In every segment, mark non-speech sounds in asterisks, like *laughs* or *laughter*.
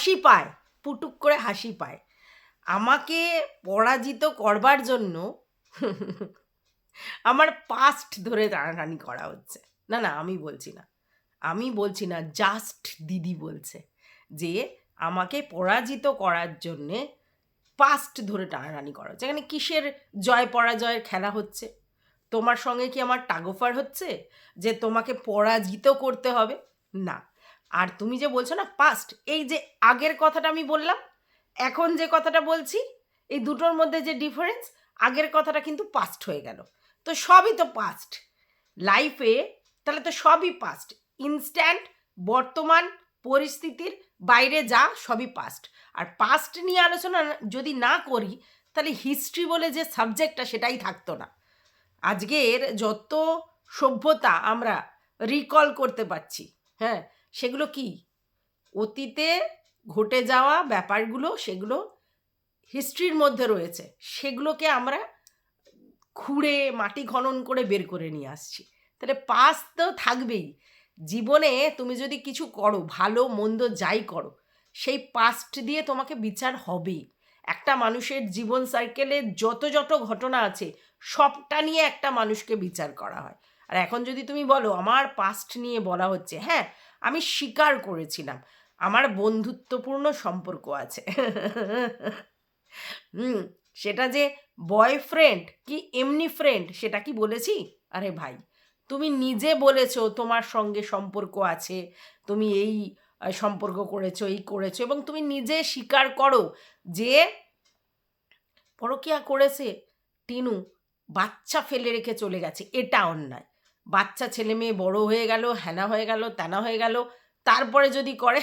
হাসি পায়, পুটুক করে হাসি পায়। আমাকে পরাজিত করবার জন্য *laughs* আমার পাস্ট ধরে টানাটানি করা হচ্ছে। না না, আমি বলছি না। আমি বলছি না জাস্ট দিদি বলছে যে আমাকে পরাজিত করার জন্যে পাস্ট ধরে টানাটানি করা হচ্ছে। এখানে কিসের জয় পরাজয়ের খেলা হচ্ছে? তোমার সঙ্গে কি আমার টাগোফার হচ্ছে? যে তোমাকে পরাজিত করতে হবে? না। আর তুমি যে বলছো না পাস্ট এই যে আগের কথাটা আমি বললাম, এখন যে কথাটা বলছি, এই দুটোর মধ্যে যে ডিফারেন্স আগের কথাটা কিন্তু পাস্ট হয়ে গেল। তো সবই তো পাস্ট লাইফে তাহলে তো সবই পাস্ট ইনস্ট্যান্ট বর্তমান, পরিস্থিতির বাইরে যা, সবই পাস্ট আর পাস্ট নিয়ে আলোচনা যদি না করি, তাহলে হিস্ট্রি বলে যে সাবজেক্টটা সেটাই থাকতো না। আজকের যত সভ্যতা আমরা রিকল করতে পারছি হ্যাঁ সেগুলো কি? অতীতে ঘটে যাওয়া ব্যাপারগুলো, সেগুলো হিস্ট্রির মধ্যে রয়েছে। সেগুলোকে আমরা খুঁড়ে, মাটি খনন করে বের করে নিয়ে আসছি। তাহলে পাস তো থাকবেই। জীবনে তুমি যদি কিছু করো, ভালো, মন্দ যাই করো, সেই পাস্ট দিয়ে তোমাকে বিচার হবেই। একটা মানুষের জীবন সার্কেলে যত যত ঘটনা আছে, সবটা নিয়ে একটা মানুষকে বিচার করা হয়। আর এখন যদি তুমি বলো, আমার পাস্ট নিয়ে বলা হচ্ছে হ্যাঁ আমি স্বীকার করেছিলাম। আমার বন্ধুত্বপূর্ণ সম্পর্ক আছে। হুম, সেটা যে বয়ফ্রেন্ড কি এমনি ফ্রেন্ড সেটা কি বলেছি? আরে ভাই, তুমি নিজে বলেছ তোমার সঙ্গে সম্পর্ক আছে, তুমি এই সম্পর্ক করেছ, এই করেছ এবং তুমি নিজে স্বীকার করো যে পরকিয়া করেছে টিনু, বাচ্চা ফেলে রেখে চলে গেছে, এটা অন্যায়। বাচ্চা, ছেলে মেয়ে বড় হয়ে গেল হ্যানা হয়ে গেল ত্যানা হয়ে গেল, তারপরে যদি করে,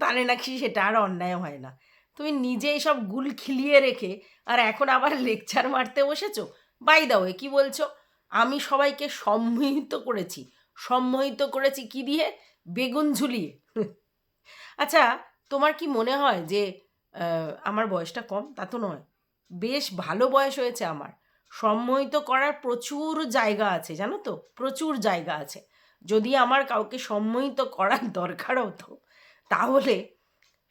তাহলে নাকি সেটা আর অন্যায় হয় না। তুমি নিজে সব গুল খিলিয়ে রেখে আর এখন আবার লেকচার মারতে বসেছো? বাই দাও কি বলছো? আমি সবাইকে সম্মোহিত করেছি। সম্মোহিত করেছি কি দিয়ে? বেগুন ঝুলিয়ে। আচ্ছা তোমার কি মনে হয় যে আমার বয়সটা কম? তা তো নয়। বেশ ভালো বয়স হয়েছে আমার। সম্মোহিত করার প্রচুর জায়গা আছে, জানো তো? প্রচুর জায়গা আছে। যদি আমার কাউকে সম্মোহিত করার দরকার হতো, তাহলে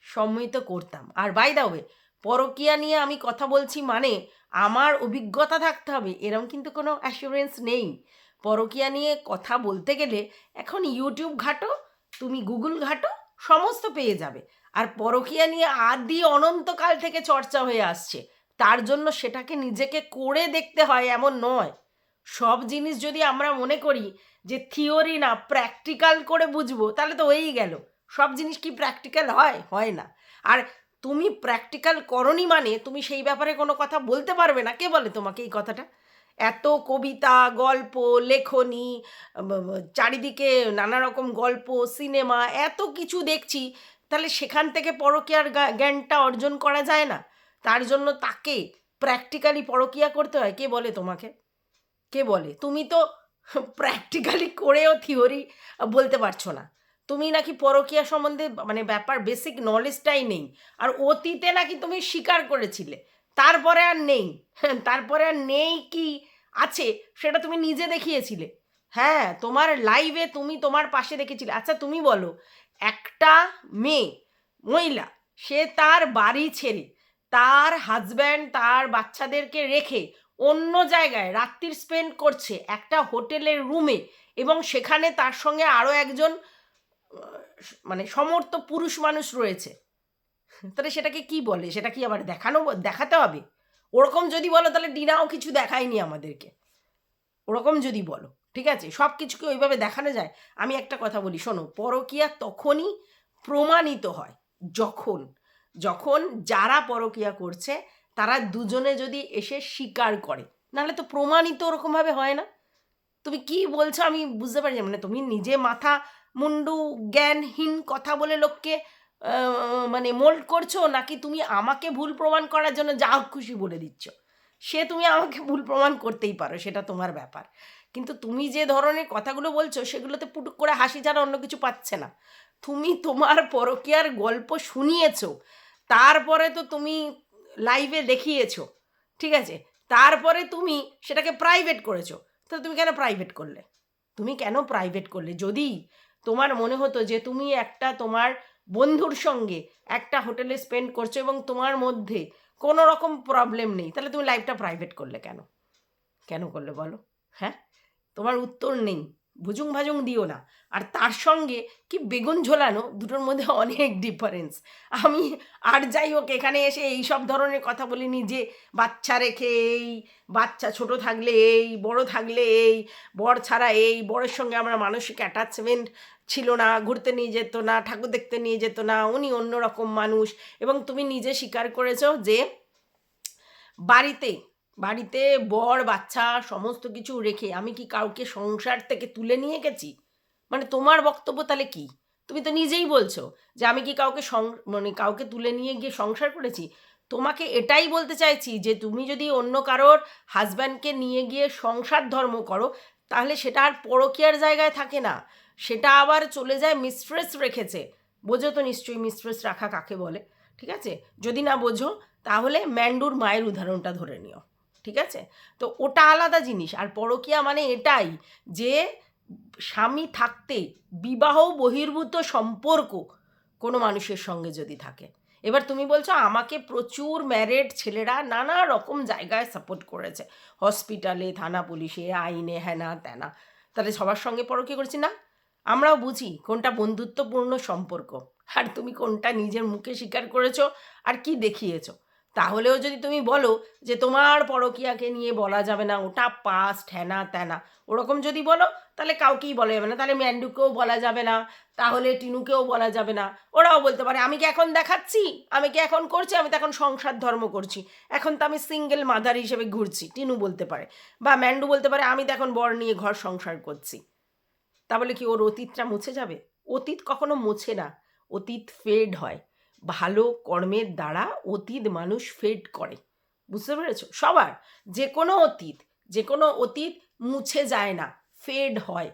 সম্মোহিত করতাম। আর বাই দা ওয়ে পরকিয়া নিয়ে আমি কথা বলছি মানে আমার অভিজ্ঞতা থাকতে হবে, এরম কিন্তু কোনো অ্যাসুরেন্স নেই। পরকিয়া নিয়ে কথা বলতে গেলে এখন ইউটিউব ঘাটো, তুমি গুগল ঘাটো, সমস্ত পেয়ে যাবে। আর পরকিয়া নিয়ে আদি অনন্তকাল থেকে চর্চা হয়ে আসছে। তার জন্য সেটাকে নিজেকে করে দেখতে হয় এমন নয়। সব জিনিস যদি আমরা মনে করি যে থিওরি না, প্র্যাকটিক্যাল করে বুঝব, তাহলে তো হয়েই গেল। সব জিনিস কি প্র্যাকটিক্যাল হয়? হয় না। আর তুমি প্র্যাকটিক্যাল করনি মানে তুমি সেই ব্যাপারে কোনো কথা বলতে পারবে না? কে বলে তোমাকে এই কথাটা? এত কবিতা, গল্প, লেখনী চারিদিকে নানা রকম গল্প, সিনেমা, এত কিছু দেখছি, তাহলে সেখান থেকে পরকীয়ার জ্ঞানটা অর্জন করা যায় না। তার জন্য তাকে প্র্যাকটিক্যালি পরকিয়া করতে হয়। কে বলে তোমাকে? কে বলে? তুমি তো প্র্যাকটিক্যালি করেও থিওরি বলতে পারছ না। তুমি নাকি পরকীয়া সম্বন্ধে মানে ব্যাপার বেসিক নলেজটাই নেই। আর অতীতে নাকি তুমি স্বীকার করেছিলে। তারপরে আর নেই। তারপরে আর নেই কি আছে সেটা তুমি নিজে দেখিয়েছিলে। হ্যাঁ তোমার লাইভে তুমি তোমার পাশে দেখেছিলে। আচ্ছা তুমি বলো, একটা মেয়ে, মহিলা, সে তার বাড়ি ছেড়ে তার হাজব্যান্ড তার বাচ্চাদেরকে রেখে অন্য জায়গায় রাত্রির স্পেন্ড করছে একটা হোটেলের রুমে এবং সেখানে তার সঙ্গে আরও একজন মানে সমর্থ পুরুষ মানুষ রয়েছে। তাহলে সেটাকে কি বলে? সেটা কি আবার দেখানো, দেখাতে হবে? ওরকম যদি বলো, তাহলে ডিনাও কিছু দেখায়নি আমাদেরকে। ওরকম যদি বলো, ঠিক আছে? সব কিছুকে ওইভাবে দেখানো যায়। আমি একটা কথা বলি, শোনো, পরকিয়া তখনই প্রমাণিত হয় যখন যখন যারা পরকিয়া করছে, তারা দুজনে যদি এসে স্বীকার করে, নাহলে তো প্রমাণিত ওরকমভাবে হয় না। তুমি কি বলছো আমি বুঝতে পারছি না। মানে তুমি নিজে মাথা মুন্ডু জ্ঞানহীন কথা বলে লোককে মানে মোল্ড করছ, নাকি তুমি আমাকে ভুল প্রমাণ করার জন্য যা খুশি বলে দিচ্ছ? সে তুমি আমাকে ভুল প্রমাণ করতেই পারো, সেটা তোমার ব্যাপার। কিন্তু তুমি যে ধরনের কথাগুলো বলছো, সেগুলোতে পুটুক করে হাসি ছাড়া অন্য কিছু পাচ্ছে না। তুমি তোমার পরকিয়ার গল্প শুনিয়েছো তারপরে তো তুমি লাইভে দেখিয়েছো, ঠিক আছে? তারপরে তুমি সেটাকে প্রাইভেট করেছ, তো তুমি কেন প্রাইভেট করলে? তুমি কেন প্রাইভেট করলে? যদি তোমার মনে হতো যে তুমি একটা তোমার বন্ধুর সঙ্গে একটা হোটেলে স্পেন্ড করছ এবং তোমার মধ্যে কোনো রকম প্রবলেম নেই, তাহলে তুমি লাইফটা প্রাইভেট করলে কেন? কেন করলে বলো? হ্যাঁ? তোমার উত্তর নেই। ভুজুং ভাজুং দিও না। আর তার সঙ্গে কি বেগুন ঝোলানো, দুটোর মধ্যে অনেক ডিফারেন্স আমি আর যাই হোক, এখানে এসে এই সব ধরনের কথা বলিনি যে বাচ্চা রেখে এই, বাচ্চা ছোট থাকলে এই, বড় থাকলে এই, বর ছাড়া এই, বরের সঙ্গে আমার মানসিক অ্যাটাচমেন্ট ছিল না, ঘুরতে নিয়ে যেত না, ঠাকুর দেখতে নিয়ে যেত না, উনি অন্যরকম মানুষ। এবং তুমি নিজে স্বীকার করেছ যে বাড়িতে বাড়িতে বর, বাচ্চা, সমস্ত কিছু রেখে আমি কি কাউকে সংসার থেকে তুলে নিয়ে গেছি? মানে তোমার বক্তব্য তাহলে কি? তুমি তো নিজেই বলছো যে আমি কি কাউকে মানে কাউকে তুলে নিয়ে গিয়ে সংসার করেছি। তোমাকে এটাই বলতে চাইছি যে তুমি যদি অন্য কারোর হাজব্যান্ডকে নিয়ে গিয়ে সংসার ধর্ম করো, তাহলে সেটা আর পরকীয়ার জায়গায় থাকে না। সেটা আবার চলে যায় মিস্ট্রেস রেখেছে। বোঝো তো নিশ্চয়ই মিস্ট্রেস রাখা কাকে বলে, ঠিক আছে? যদি না বোঝো, তাহলে ম্যান্ডুর মায়ের উদাহরণটা ধরে নিও। ঠিক আছে? তো ওটা আলাদা জিনিস। আর পরকীয়া মানে এটাই যে স্বামী থাকতে বিবাহ বহির্ভূত সম্পর্ক কোনো মানুষের সঙ্গে যদি থাকে। এবার তুমি বলছো, আমাকে প্রচুর ম্যারেড ছেলেরা নানা রকম জায়গায় সাপোর্ট করেছে। হসপিটালে থানা পুলিশে, আইনে হ্যানা ত্যানা তাহলে সবার সঙ্গে পরকীয়া করেছি? না। আমরাও বুঝি কোনটা বন্ধুত্বপূর্ণ সম্পর্ক। আর তুমি কোনটা নিজের মুখে স্বীকার করেছ আর কি দেখিয়েছো? তাহলেও যদি তুমি বলো যে তোমার পরকীয়াকে নিয়ে বলা যাবে না, ওটা পাস্ট হ্যানা ত্যানা। ওরকম যদি বলো, তাহলে কাউকেই বলা যাবে না। তাহলে ম্যান্ডুকেও বলা যাবে না, তাহলে টিনুকেও বলা যাবে না। ওরাও বলতে পারে, আমি কি এখন দেখাচ্ছি? আমি কি এখন করছি? আমি তো এখন সংসার ধর্ম করছি। এখন তো আমি সিঙ্গেল মাদার হিসেবে ঘুরছি। টিনু বলতে পারে। বা ম্যান্ডু বলতে পারে, আমি তো এখন বর নিয়ে ঘর সংসার করছি। তা বলে কি ওর অতীতটা মুছে যাবে? অতীত কখনো মুছে না। অতীত ফেড হয়। ভালো কর্মের দ্বারা অতীত মানুষ ফেড করে। বুঝতে পেরেছ? সবার, যে কোনো অতীত, যে কোনো অতীত মুছে যায় না ফেড হয়।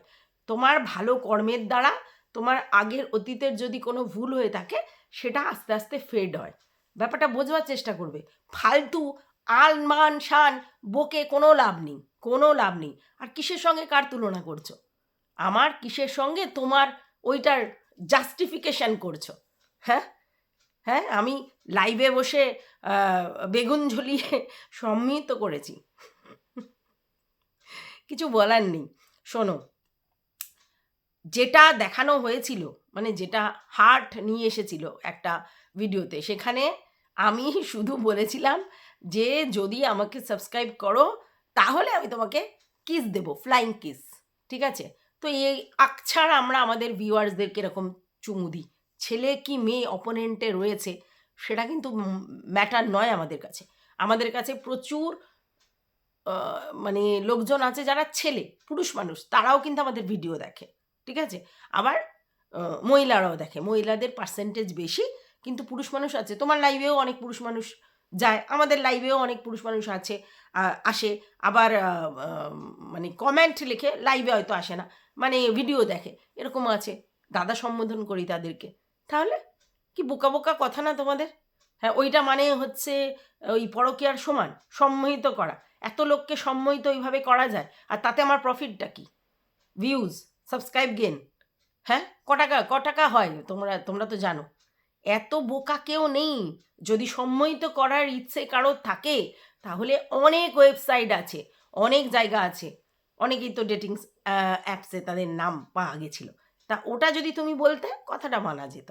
তোমার ভালো কর্মের দ্বারা তোমার আগের অতীতের যদি কোনো ভুল হয়ে থাকে, সেটা আস্তে আস্তে ফেড হয়। ব্যাপারটা বোঝবার চেষ্টা করবে। ফালতু আল মান শান, বকে কোনো লাভ নেই, কোনো লাভ নেই। আর কিসের সঙ্গে কার তুলনা করছ? আমার কিসের সঙ্গে তোমার ওইটার জাস্টিফিকেশন করছ? হ্যাঁ? হ্যাঁ আমি লাইভে বসে বেগুন ঝুলিয়ে *laughs* সম্মিত করেছি। কিছু বলার নেই। শোনো, যেটা দেখানো হয়েছিল মানে যেটা হার্ট নিয়ে এসেছিল একটা ভিডিওতে, সেখানে আমি *laughs* শুধু বলেছিলাম যে, যদি আমাকে সাবস্ক্রাইব করো, তাহলে আমি তোমাকে কিস দেবো ফ্লাইং কিস ঠিক আছে? তো এই আকছাড় আমরা আমাদের ভিউয়ার্সদেরকে এরকম চুমু দিই। ছেলে কি মেয়ে অপোনেন্টে রয়েছে, সেটা কিন্তু ম্যাটার নয় আমাদের কাছে। আমাদের কাছে প্রচুর মানে লোকজন আছে যারা ছেলে, পুরুষ মানুষ, তারাও কিন্তু আমাদের ভিডিও দেখে, ঠিক আছে? আবার মহিলারাও দেখে, মহিলাদের পার্সেন্টেজ বেশি, কিন্তু পুরুষ মানুষ আছে। তোমার লাইভেও অনেক পুরুষ মানুষ যায়, আমাদের লাইভেও অনেক পুরুষ মানুষ আছে আসে, আবার মানে কমেন্ট লিখে লাইভে হয়তো আসে না মানে ভিডিও দেখে, এরকম আছে। দাদা সম্বোধন করি তাদেরকে। তাহলে? কি বোকা বোকা কথা না তোমাদের? হ্যাঁ ওইটা মানে হচ্ছে ওই পরকীয়ার সমান, সম্মোহিত করা। এত লোককে সম্মোহিত ওইভাবে করা যায়, আর তাতে আমার প্রফিটটা কি? ভিউজ সাবস্ক্রাইব গেন হ্যাঁ ক টাকা ক টাকা হয়? তোমরা তোমরা তো জানো। এত বোকা কেউ নেই। যদি সম্মোহিত করার ইচ্ছে কারোর থাকে, তাহলে অনেক ওয়েবসাইট আছে, অনেক জায়গা আছে। অনেকেই তো ডেটিং অ্যাপসে তাদের নাম পাওয়া গেছিল। তা ওটা যদি তুমি বলতে, কথাটা মানা যেত।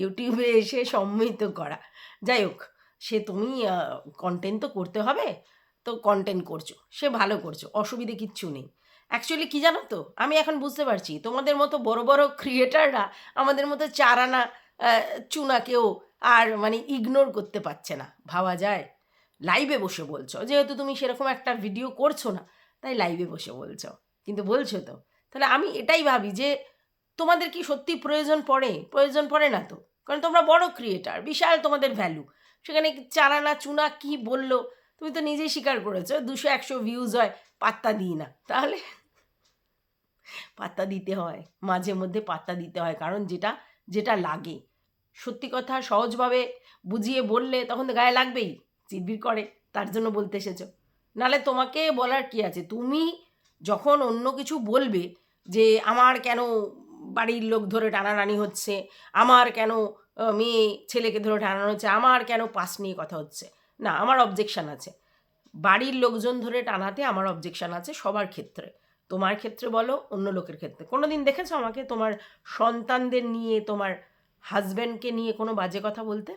ইউটিউবে এসে সম্মিলিত করা। যাই হোক, সে তুমি কন্টেন্ট তো করতে হবে, তো কন্টেন্ট করছ, সে ভালো করছ, অসুবিধে কিচ্ছু নেই। অ্যাকচুয়ালি কী জানো তো, আমি এখন বুঝতে পারছি, তোমাদের মতো বড় বড় ক্রিয়েটাররা আমাদের মতো চারানা চুনাকেও আর মানে ইগনোর করতে পারছে না। ভাবা যায়। লাইভে বসে বলছো, যেহেতু তুমি সেরকম একটা ভিডিও করছ না, তাই লাইভে বসে বলছো। কিন্তু বলছো তো তাহলে আমি এটাই ভাবি যে তোমাদের কি সত্যি প্রয়োজন পড়ে? প্রয়োজন পড়ে না তো? কারণ তোমরা বড় ক্রিয়েটার বিশাল তোমাদের ভ্যালু সেখানে চারানা চুনা কি বলল? তুমি তো নিজেই স্বীকার করেছ, দুশো একশো ভিউজ হয়, পাত্তা দিই না। তাহলে পাত্তা দিতে হয়, মাঝে মধ্যে পাত্তা দিতে হয়, কারণ যেটা যেটা লাগে। সত্যি কথা সহজভাবে বুঝিয়ে বললে তখন তো গায়ে লাগবেই, চিরবির করে, তার জন্য বলতে এসেছ। নালে তোমাকে বলার কি আছে? তুমি যখন অন্য কিছু বলবে যে, আমার কেন বাড়ির লোক ধরে টানাটানি হচ্ছে? আমার কেন মেয়ে ছেলেকে ধরে টানানো হচ্ছে? আমার কেন পাস নিয়ে কথা হচ্ছে? না, আমার অবজেকশন আছে। বাড়ির লোকজন ধরে টানাতে আমার অবজেকশন আছে সবার ক্ষেত্রে। তোমার ক্ষেত্রে বলো, অন্য লোকের ক্ষেত্রে। কোনো দিন দেখেছ আমাকে তোমার সন্তানদের নিয়ে, তোমার হাজব্যান্ডকে নিয়ে কোনো বাজে কথা বলতে?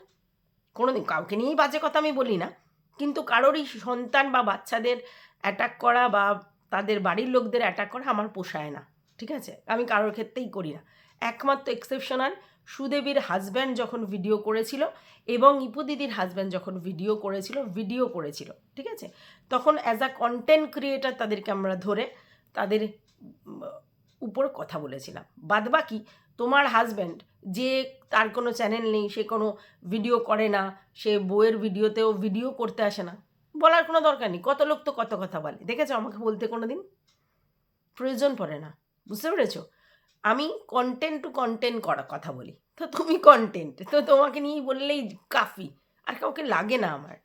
কোনো দিন কাউকে নিয়েই বাজে কথা আমি বলি না। কিন্তু কারোরই সন্তান বা বাচ্চাদের অ্যাটাক করা বা তাদের বাড়ির লোকদের অ্যাটাক করা আমার পোষায় না, ঠিক আছে? আমি কারোর ক্ষেত্রেই করি না। একমাত্র এক্সেপশনাল সুদেবীর হাজব্যান্ড যখন ভিডিও করেছিল এবং ইপু দিদির হাজব্যান্ড যখন ভিডিও করেছিল ভিডিও করেছিল, ঠিক আছে? তখন অ্যাজ আ কন্টেন্ট ক্রিয়েটার তাদেরকে আমরা ধরে তাদের উপর কথা বলেছিলাম। বাদ বাকি তোমার হাজব্যান্ড যে তার কোনো চ্যানেল নেই, সে কোনো ভিডিও করে না, সে বইয়ের ভিডিওতেও ভিডিও করতে আসে না। বলার কোনো দরকার নেই। কত লোক তো কত কথা বলে। দেখেছ আমাকে বলতে কোনো দিন প্রয়োজন পড়ে না। বুঝতে পেরেছ? আমি কন্টেন্ট টু কন্টেন্ট করা কথা বলি। তো তুমি কন্টেন্ট তো তোমাকে নিয়ে বললেই কাফি। আর কাউকে লাগে না আমার।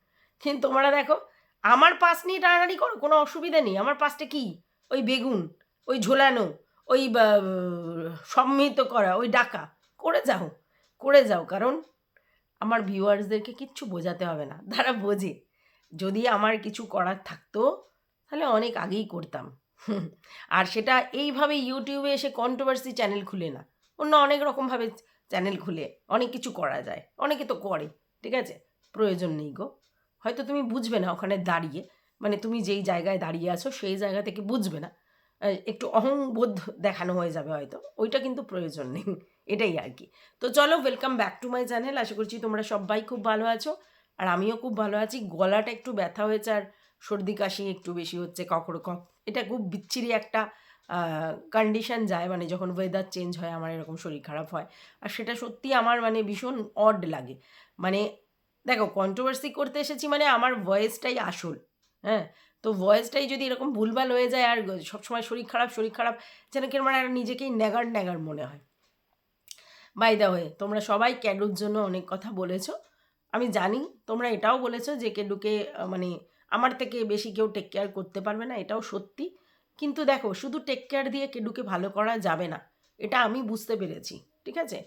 কিন্তু তোমরা দেখো, আমার পাশ নিয়ে টানাটানি করো, কোনো অসুবিধা নেই। আমার পাশটা কি? ওই বেগুন, ওই ঝোলানো, ওই সম্মিলিত করা, ওই ডাকা। করে যাও করে যাও। কারণ আমার ভিউয়ার্সদেরকে কিচ্ছু বোঝাতে হবে না। তারা বোঝে। যদি আমার কিছু করার থাকতো, তাহলে অনেক আগেই করতাম। আর সেটা এইভাবে ইউটিউবে এসে কন্ট্রোভার্সি চ্যানেল খুলে না। অন্য অনেক রকমভাবে চ্যানেল খুলে, অনেক কিছু করা যায়। অনেকে তো করে, ঠিক আছে? প্রয়োজন নেই গো। হয়তো তুমি বুঝবে না ওখানে দাঁড়িয়ে। মানে তুমি যেই জায়গায় দাঁড়িয়ে আছো, সেই জায়গা থেকে বুঝবে না। একটু অহংবোধ দেখানো হয়ে যাবে হয়তো। ওইটা কিন্তু প্রয়োজন নেই। এটাই আর কি। তো চলো welcome back to my channel আশা করছি তোমরা সবাই খুব ভালো আছো। আর আমিও খুব ভালো আছি। গলাটা একটু ব্যথা হয়েছে আর সর্দি কাশি একটু বেশি হচ্ছে কখনো কখ, এটা খুব বিচ্ছিরি একটা কন্ডিশন যায় মানে যখন ওয়েদার চেঞ্জ হয় আমার এরকম শরীর খারাপ হয়। আর সেটা সত্যি আমার মানে ভীষণ অড লাগে। মানে দেখো কন্ট্রোভার্সি করতে এসেছি মানে আমার ভয়েসটাই আসল হ্যাঁ? তো ভয়েসটাই যদি এরকম ভুলভাল হয়ে যায় আর সবসময় শরীর খারাপ শরীর খারাপ, যেন কি মানে নিজেকেই ন্যাগার ন্যাগার মনে হয়। বাই দা হয়ে তোমরা সবাই ক্যাডুর জন্য অনেক কথা বলেছ। আমি জানি, তোমরা এটাও বলেছ যে কেডুকে মানে আমার থেকে বেশি কেউ টেক কেয়ার করতে পারবে না, এটাও সত্যি। কিন্তু দেখো, শুধু টেক কেয়ার দিয়ে কেডুকে ভালো করা যাবে না, এটা আমি বুঝতে পেরেছি, ঠিক আছে?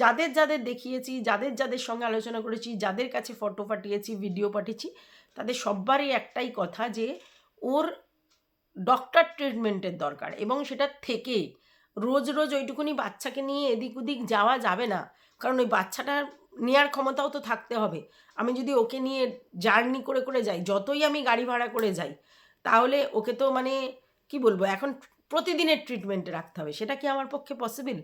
যাদের যাদের দেখিয়েছি, যাদের যাদের সঙ্গে আলোচনা করেছি, যাদের কাছে ফটো পাঠিয়েছি ভিডিও পাঠিয়েছি, তাদের সবারই একটাই কথা যে ওর ডক্টর ট্রিটমেন্টের দরকার এবং সেটা থেকে রোজ রোজ ওইটুকুনি বাচ্চাকে নিয়ে এদিক ওদিক যাওয়া যাবে না, কারণ ওই বাচ্চাটার নেওয়ার ক্ষমতাও তো থাকতে হবে। আমি যদি ওকে নিয়ে জার্নি করে করে যাই, যতই আমি গাড়ি ভাড়া করে যাই, তাহলে ওকে তো মানে কি বলব, এখন প্রতিদিনের ট্রিটমেন্টে রাখতে হবে। সেটা কি আমার পক্ষে পসিবল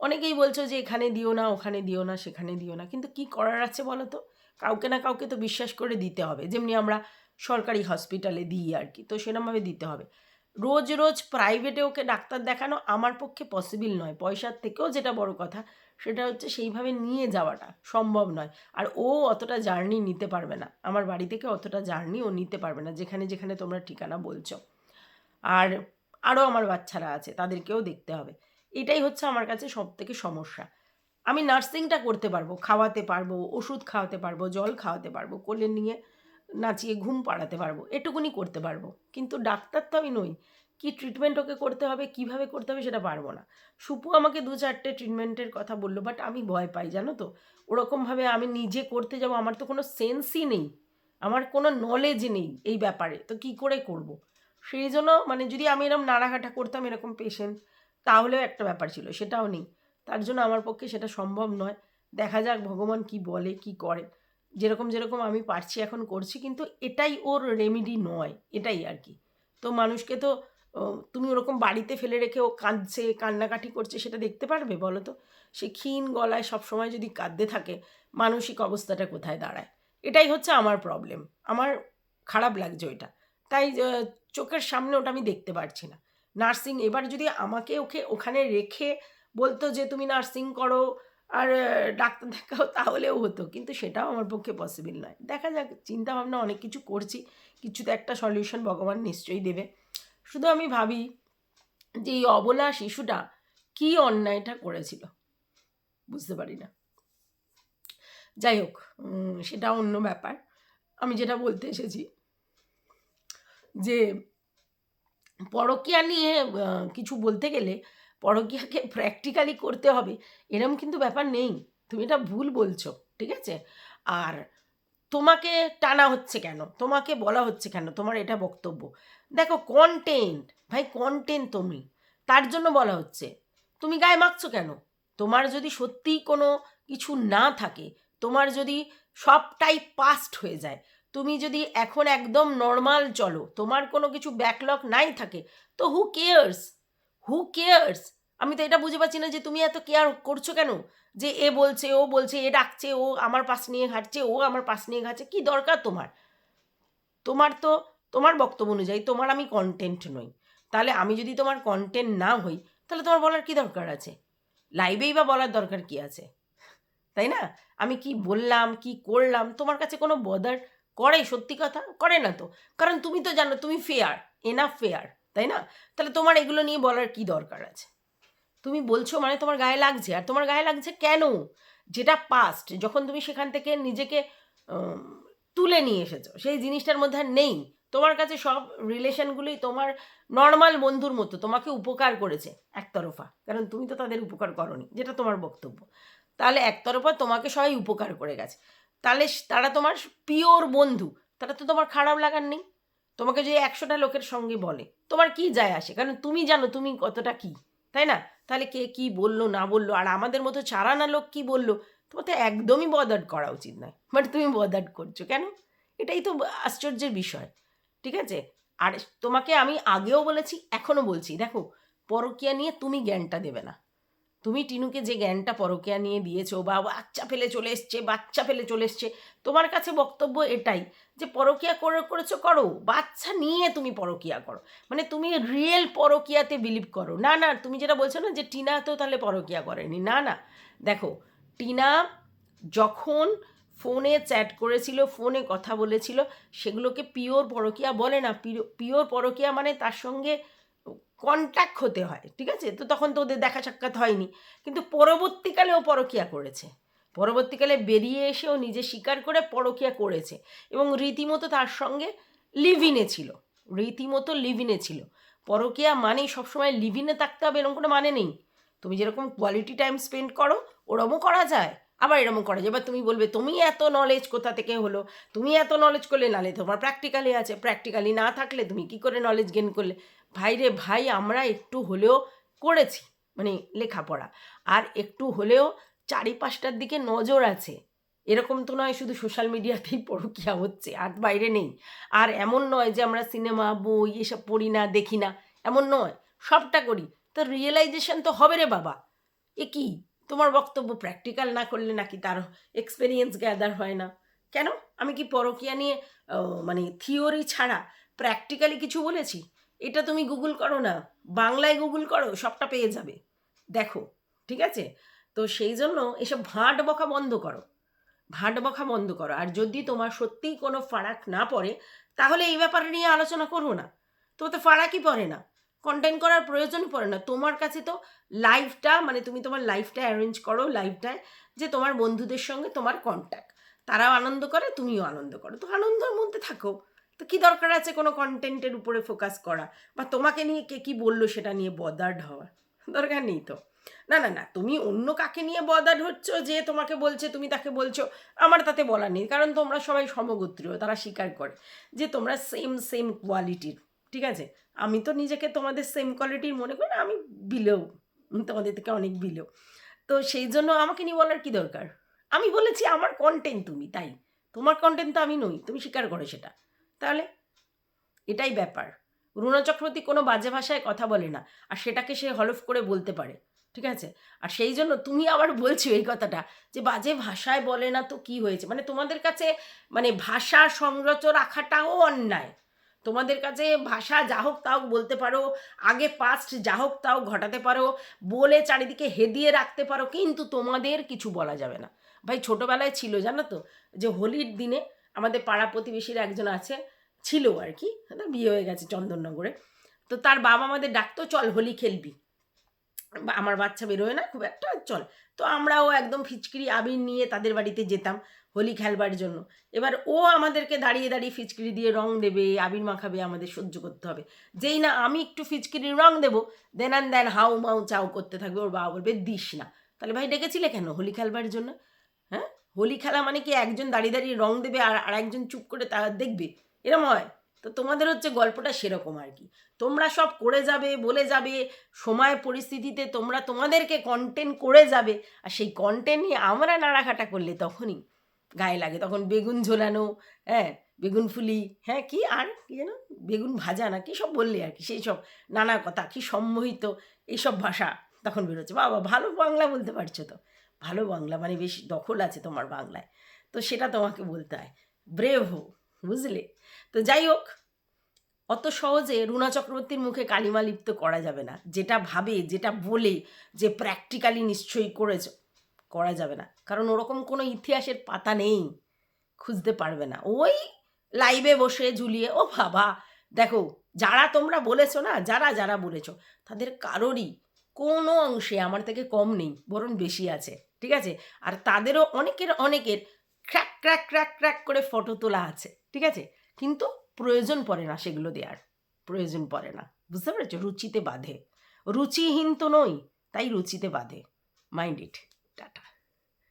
অনেকেই বলছো যে এখানে দিও না, ওখানে দিও না, সেখানে দিও না। কিন্তু কি করার আছে বলো তো? কাউকে না কাউকে তো বিশ্বাস করে দিতে হবে। যেমনি আমরা সরকারি হসপিটালে দিই আর কি, তো সেরমভাবে দিতে হবে। রোজ রোজ প্রাইভেটে ওকে ডাক্তার দেখানো আমার পক্ষে পসিবল নয়। পয়সার থেকেও যেটা বড় কথা সেটা হচ্ছে সেইভাবে নিয়ে যাওয়াটা সম্ভব নয়। আর ও অতটা জার্নি নিতে পারবে না। আমার বাড়ি থেকে অতটা জার্নি ও নিতে পারবে না, যেখানে যেখানে তোমরা ঠিকানা বলছো। আর আরও আমার বাচ্চারা আছে, তাদেরকেও দেখতে হবে। এটাই হচ্ছে আমার কাছে সব থেকে সমস্যা। আমি নার্সিংটা করতে পারব, খাওয়াতে পারব, ওষুধ খাওয়াতে পারব, জল খাওয়াতে পারব, কোলে নিয়ে নাচিয়ে ঘুম পাড়াতে পারব, এটুকুনি করতে পারব। কিন্তু ডাক্তার তো আমি নই। কি ট্রিটমেন্ট ওকে করতে হবে, কীভাবে করতে হবে সেটা পারব না। সুপু আমাকে দু চারটে ট্রিটমেন্টের কথা বলল বাট আমি ভয় পাই, জানো তো? ওরকমভাবে আমি নিজে করতে যাব, আমার তো কোনো সেন্সই নেই। আমার কোনো নলেজ নেই এই ব্যাপারে, তো কি করে করব। সেই জন্য মানে যদি আমি এরকম নাড়াঘাটা করতাম এরকম পেশেন্ট তাহলেও একটা ব্যাপার ছিল, সেটাও নেই। তার জন্য আমার পক্ষে সেটা সম্ভব নয়। দেখা যাক ভগবান কি বলে, কি করে। যেরকম যেরকম আমি পারছি এখন করছি, কিন্তু এটাই ওর রেমিডি নয়, এটাই আর কি। তো মানুষকে তো তুমি ওরকম বাড়িতে ফেলে রেখে ও কাঁদছে, কান্নাকাটি করছে, সেটা দেখতে পারবে বলো তো? সে ক্ষীণ গলায় সব সময় যদি কাঁদতে থাকে, মানসিক অবস্থাটা কোথায় দাঁড়ায়? এটাই হচ্ছে আমার প্রবলেম আমার খারাপ লাগছে ওইটা। তাই চোখের সামনে ওটা আমি দেখতে পারছি না। নার্সিং, এবার যদি আমাকে ওকে ওখানে রেখে বলতো যে, তুমি নার্সিং করো আর ডাক্তার দেখাও, তাহলেও হতো। কিন্তু সেটাও আমার পক্ষে পসিবল নয়। দেখা যাক চিন্তা ভাবনা অনেক কিছু করছি। কিছু তো একটা সলিউশন ভগবান নিশ্চয়ই দেবে। শুধু আমি ভাবি যে এই অবলা শিশুটা কি অন্যায়টা করেছিল। বুঝতে পারি না। যাই হোক সেটা অন্য ব্যাপার। আমি যেটা বলতে এসেছি যে পরকীয়া নিয়ে কিছু বলতে গেলে পরকীয়াকে প্র্যাকটিক্যালি করতে হবে, এরম কিন্তু ব্যাপার নেই। তুমি এটা ভুল বলছো, ঠিক আছে? আর তোমাকে টানা হচ্ছে কেন? তোমাকে বলা হচ্ছে কেন? তোমার এটা বক্তব্য। দেখো কন্টেন্ট ভাই কন্টেন্ট তুমি। তার জন্য বলা হচ্ছে। তুমি গায়ে মাখছো কেন? তোমার যদি সত্যিই কোনো কিছু না থাকে, তোমার যদি সবটাই পাস্ট হয়ে যায়, তুমি যদি এখন একদম নর্মাল চলো, তোমার কোনো কিছু ব্যাকলগ নাই থাকে, তো হু কেয়ার্স হু কেয়ার্স আমি তো এটা বুঝে পাচ্ছি না যে তুমি এত কেয়ার করছ কেন? যে এ বলছে, ও বলছে, এ ডাকছে, ও আমার পাশ নিয়ে ঘাটছে, ও আমার পাশ নিয়ে ঘাটছে, কি দরকার তোমার? তোমার তো, তোমার বক্তব্য অনুযায়ী তোমার আমি কন্টেন্ট নই। তাহলে আমি যদি তোমার কন্টেন্ট না হই, তাহলে তোমার বলার কি দরকার আছে? লাইভেই বা বলার দরকার কি আছে? তাই না? আমি কি বললাম, কি করলাম, তোমার কাছে কোনো বদার করে? সত্যি কথা? করে না তো। কারণ তুমি তো জানো, তুমি ফেয়ার এনাফ ফেয়ার তাই না? তাহলে তোমার এগুলো নিয়ে বলার কি দরকার আছে? তুমি বলছো মানে তোমার গায়ে লাগছে। আর তোমার গায়ে লাগছে কেন? যেটা পাস্ট যখন তুমি সেখান থেকে নিজেকে তুলে নিয়ে এসেছ, সেই জিনিসটার মধ্যে আর নেই। তোমার কাছে সব রিলেশনগুলোই তোমার নর্মাল বন্ধুর মতো, তোমাকে উপকার করেছে একতরফা। কারণ তুমি তো তাদের উপকার করনি, যেটা তোমার বক্তব্য। তাহলে একতরফা তোমাকে সবাই উপকার করে গেছে। তাহলে তারা তোমার পিওর বন্ধু তারা তো তোমার খারাপ লাগার নেই। তোমাকে যদি একশোটা লোকের সঙ্গে বলে, তোমার কি যায় আসে? কারণ তুমি জানো তুমি কতটা কি। তাই না? তাহলে কে কি বলল, না বলল? আর আমাদের মতো চারানা লোক কি বলল? তোমার তো একদমই বদার্ড করা উচিত নয়। বাট তুমি বদার্ড করছ কেন? এটাই তো আশ্চর্যের বিষয়, ঠিক আছে? আর তোমাকে আমি আগেও বলেছি, এখনও বলছি। দেখো, পরকিয়া নিয়ে তুমি জ্ঞানটা দেবে না। তুমি টিনুকে যে জ্ঞানটা পরকিয়া নিয়ে দিয়েছ বা বাচ্চা ফেলে চলে এসছে, বাচ্চা ফেলে চলে এসছে, তোমার কাছে বক্তব্য এটাই যে পরকিয়া করে করেছ করো, বাচ্চা নিয়ে তুমি পরকিয়া করো। মানে তুমি রিয়েল পরকিয়াতে বিলিভ করো। না না, তুমি যেটা বলছো না যে টিনা তো তাহলে পরকিয়া করেনি, না না। দেখো, টিনা যখন ফোনে চ্যাট করেছিল ফোনে কথা বলেছিল, সেগুলোকে পিওর পরকিয়া বলে না। পিওর পরকিয়া মানে তার সঙ্গে কন্ট্যাক্ট হতে হয়, ঠিক আছে? তো তখন তো ওদের দেখা সাক্ষাৎ হয়নি। কিন্তু পরবর্তীকালে ও পরকিয়া করেছে। পরবর্তীকালে বেরিয়ে এসে ও নিজে স্বীকার করে পরকিয়া করেছে এবং রীতিমতো তার সঙ্গে লিভিনে ছিল। রীতিমতো লিভিনে ছিল। পরকিয়া মানেই সবসময় লিভিনে থাকতে হবে এরকম কোনো মানে নেই। তুমি যেরকম কোয়ালিটি টাইম স্পেন্ড করো, ওরমও করা যায়। আবার এরকম করা যায় এবার তুমি বলবে, তুমি এত নলেজ কোথা থেকে হলো? তুমি এত নলেজ করলে, নালে তোমার প্র্যাকটিক্যালি আছে। প্র্যাকটিক্যালি না থাকলে তুমি কি করে নলেজ গেন করলে? ভাই রে ভাই, আমরা একটু হলেও করেছি মানে লেখাপড়া। আর একটু হলেও চারিপাশটার দিকে নজর আছে। এরকম তো নয় শুধু সোশ্যাল মিডিয়াতেই পরকিয়া হচ্ছে, আর বাইরে নেই। আর এমন নয় যে, আমরা সিনেমা বই এসব পড়ি না, দেখি না, এমন নয়। সবটা করি। তো রিয়েলাইজেশন তো হবে রে বাবা। এ কি? তোমার বক্তব্য প্র্যাকটিক্যাল না করলে নাকি তার এক্সপেরিয়েন্স গ্যাদার হয় না। কেন? আমি কি পরকিয়া নিয়ে মানে থিওরি ছাড়া প্র্যাকটিক্যালি কিছু বলেছি? এটা তুমি গুগল করো না, বাংলায় গুগল করো, সবটা পেয়ে যাবে। দেখো, ঠিক আছে? তো সেই জন্য এসব ভাঁট বকা বন্ধ করো। ভাঁট বকা বন্ধ করো। আর যদি তোমার সত্যিই কোনো ফারাক না পড়ে, তাহলে এই ব্যাপারে নিয়ে আলোচনা করব না। তো তো ফারাকই পড়ে না। কন্টেন্ট করার প্রয়োজন পড়ে না। তোমার কাছে তো লাইফটা মানে তুমি তোমার লাইফটা অ্যারেঞ্জ করো লাইফটায় যে তোমার বন্ধুদের সঙ্গে তোমার কন্ট্যাক্ট তারাও আনন্দ করে, তুমিও আনন্দ করো। তো আনন্দের মধ্যে থাকো। তো কী দরকার আছে কোনো কন্টেন্টের উপরে ফোকাস করা? বা তোমাকে নিয়ে কে কী বলল সেটা নিয়ে বদার্ড হওয়ার দরকার নেই তো। না না না, তুমি অন্য কাকে নিয়ে বদার্ড হচ্ছ যে তোমাকে বলছে, তুমি তাকে বলছো, আমার তাতে বলার নেই। কারণ তোমরা সবাই সমগোত্রীয়, তারা স্বীকার করে যে তোমরা সেম সেম কোয়ালিটির ঠিক আছে? আমি তো নিজেকে তোমাদের সেম কোয়ালিটির মনে করি না, আমি বিলেও তোমাদের থেকে অনেক বিলেও তো সেই জন্য আমাকে নিয়ে বলার কি দরকার? আমি বলেছি আমার কন্টেন্ট তুমি, তাই। তোমার কন্টেন্ট তো আমি নই, তুমি স্বীকার করো সেটা। তাহলে? এটাই ব্যাপার। রুনা চক্রবর্তী কোনো বাজে ভাষায় কথা বলে না, আর সেটাকে সে হলফ করে বলতে পারে, ঠিক আছে? আর সেই জন্য তুমি আবার বলছো এই কথাটা, যে বাজে ভাষায় বলে না তো কি হয়েছে? মানে তোমাদের কাছে মানে ভাষা সংরচ রাখাটাও অন্যায়। তোমাদের কাছে ভাষা যা হোক তাও বলতে পারো, আগে পাস্ট যা হোক তাও ঘটাতে পারো, বলে চারিদিকে হেদিয়ে রাখতে পারো, কিন্তু তোমাদের কিছু বলা যাবে না। ভাই, ছোটোবেলায় ছিল জানো তো, যে হোলির দিনে আমাদের পাড়া প্রতিবেশীর একজন আছে, ছিল আর কি তার বিয়ে হয়ে গেছে চন্দননগরে। তো তার বাবা আমাদের ডাকতো, চল হোলি খেলবি। আমার বাচ্চা বেরোয় না, খুব একটা, চল। তো আমরাও একদম ফিচকিরি আবির নিয়ে তাদের বাড়িতে যেতাম। হোলি খেলবার জন্য। এবার ও আমাদেরকে দাঁড়িয়ে দাঁড়িয়ে ফিচকিরি দিয়ে রং দেবে, আবির মাখাবে, আমাদের সহ্য করতে হবে। যেই না আমি একটু ফিচকিরির রং দেবো দেন অ্যান্ড দেন হাউ মাউ চাউ করতে থাকবে, ওর বাবা বলবে, দিস না। তাহলে ভাই ডেকেছিলে কেন হোলি খেলবার জন্য? হ্যাঁ? হোলি খেলা মানে কি একজন দাঁড়িয়ে দাঁড়িয়ে রং দেবে আর আরেকজন চুপ করে তা দেখবে? এরম হয়? তো তোমাদের হচ্ছে গল্পটা সেরকম আর কি। তোমরা সব করে যাবে, বলে যাবে, সময় পরিস্থিতিতে তোমরা তোমাদেরকে কন্টেন্ট করে যাবে, আর সেই কন্টেন্ট নিয়ে আমরা নাড়াঘাটা করলে তখনই গায়ে লাগে। তখন বেগুন ঝোলানো হ্যাঁ বেগুন ফুলি হ্যাঁ কি আর, কি যেন, বেগুন ভাজা না, কি সব বললে আর কি, সেই সব নানা কথা, কি সম্মোহিত এইসব ভাষা তখন বেরোচ্ছে। বাবা, ভালো বাংলা বলতে পারছ তো? ভালো বাংলা মানে বেশ দখল আছে তোমার বাংলায়। তো সেটা তোমাকে বলতে হয়। ব্রেভ হো বুঝলে? তো যাই হোক, অত সহজে রুনা চক্রবর্তীর মুখে কালিমা লিপ্ত করা যাবে না। যেটা ভাবে, যেটা বলে, যে প্র্যাকটিক্যালি নিশ্চয়ই করেছ। করা যাবে না। কারণ ওরকম কোনো ইতিহাসের পাতা নেই, খুঁজতে পারবে না। ওই লাইভে বসে ঝুলিয়ে, ও বাবা, দেখো, যারা তোমরা বলেছ না, যারা যারা বলেছ, তাদের কারোরই কোনো অংশে আমার থেকে কম নেই, বরং বেশি আছে, ঠিক আছে? আর তাদেরও অনেকের অনেকের ক্র্যাক ক্র্যাক ক্র্যাক ক্র্যাক করে ফটো তোলা আছে, ঠিক আছে? কিন্তু প্রয়োজন পড়ে না সেগুলো দেওয়ার প্রয়োজন পড়ে না, বুঝতে পেরেছ? রুচিতে বাঁধে। রুচিহীন তো নই, তাই রুচিতে বাঁধে মাইন্ড ইট টাটা